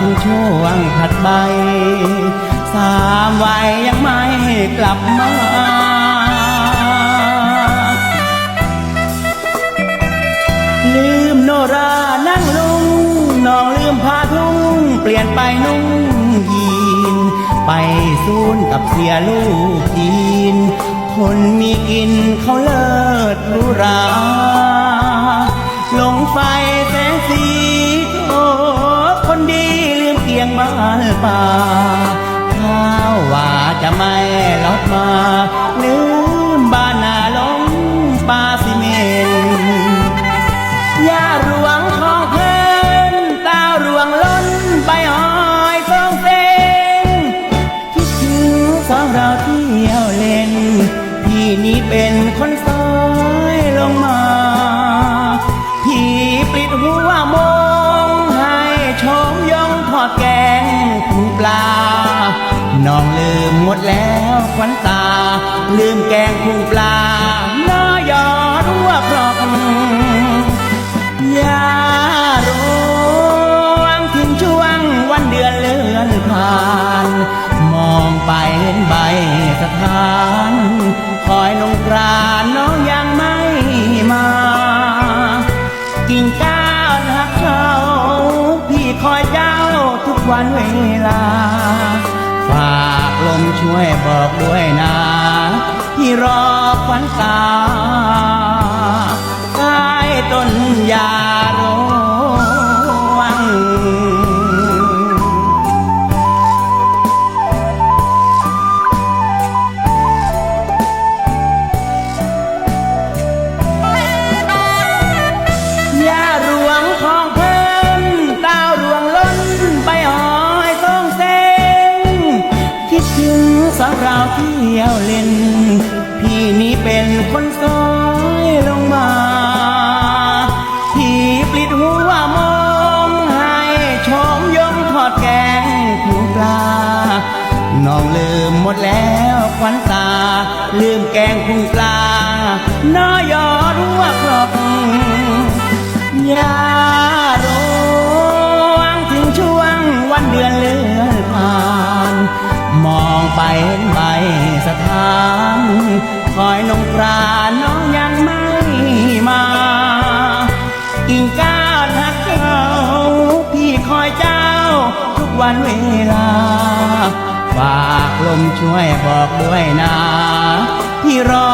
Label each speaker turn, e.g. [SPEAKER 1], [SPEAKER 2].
[SPEAKER 1] ถึงช่วงถัดไป สามวัยยังไม่กลับมาลืมโนรานั่งลุงน้องลืมผ้าทุ่ง เปลี่ยนไปนุ่งยีน ไปซูนกับเสียลูกจีน คนมีกินเขาเลิศหรูรา ลงไฟแสงสี คนดีลืมเกียงมาป่าข้าวว่าจะไม่ลดมา ลืมบ้านนาหลงป่าสิเมนย่ารวงของเพิ่นตารวงล้นใบหอยทองเซ็งคิดถึงสองเราเที่ยวเล่นพี่นี้เป็นคนซ น้องลืมหมดแล้วขวัญตา ลืมแกงพุงปลาน้อยอรั่วครอบอย่ารวงถึงช่วงวันเดือนเลือนผ่าน มองไปเห็นใบสถานคอยนงกรานน้องยังไม่มา กิ่งก้าวหักเขาพี่คอยเจ้าทุกวันเวลา ฝากลมช่วยบอกด้วยนะ ที่รอฝันตา คิดถึงสาวราเที่ยวเล่น พี่นี้เป็นคนซอยลงมา พี่ปลิดหัวมองให้ชมยงทอดแกงผูปลา น้องลืมหมดแล้วขวัญตา ลืมแกงพุงปลา น้อยอรั่วครอบยา ไปเห็นใบสถานคอยนงปราน้องยังไม่มากิ่งก้าวทักเขาพี่คอยเจ้า ทุกวันเวลา ฝากลมช่วยบอกด้วยนะ พี่รอ